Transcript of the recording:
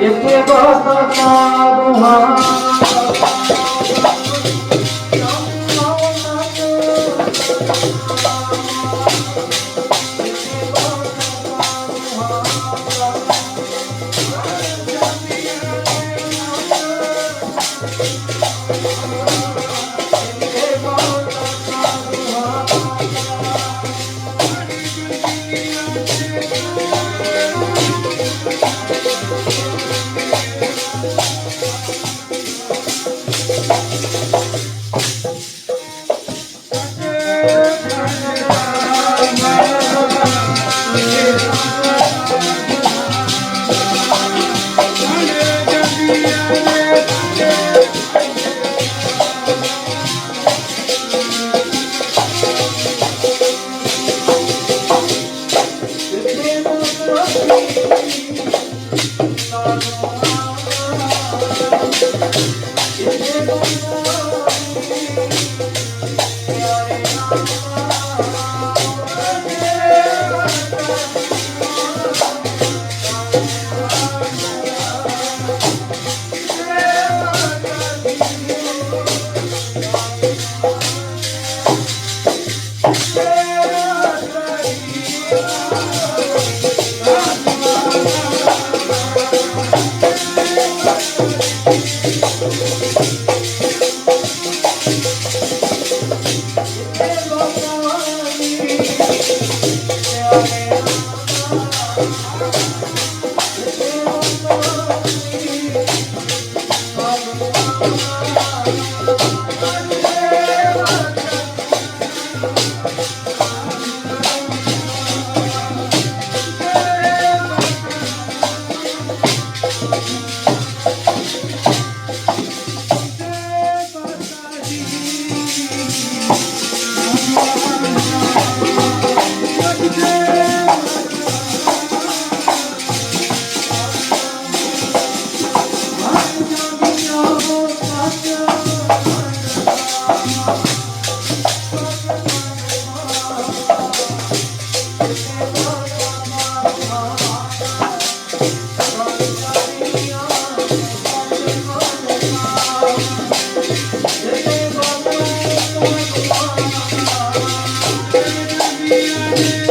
এতে বাসা দুহা Thank you. Thank you.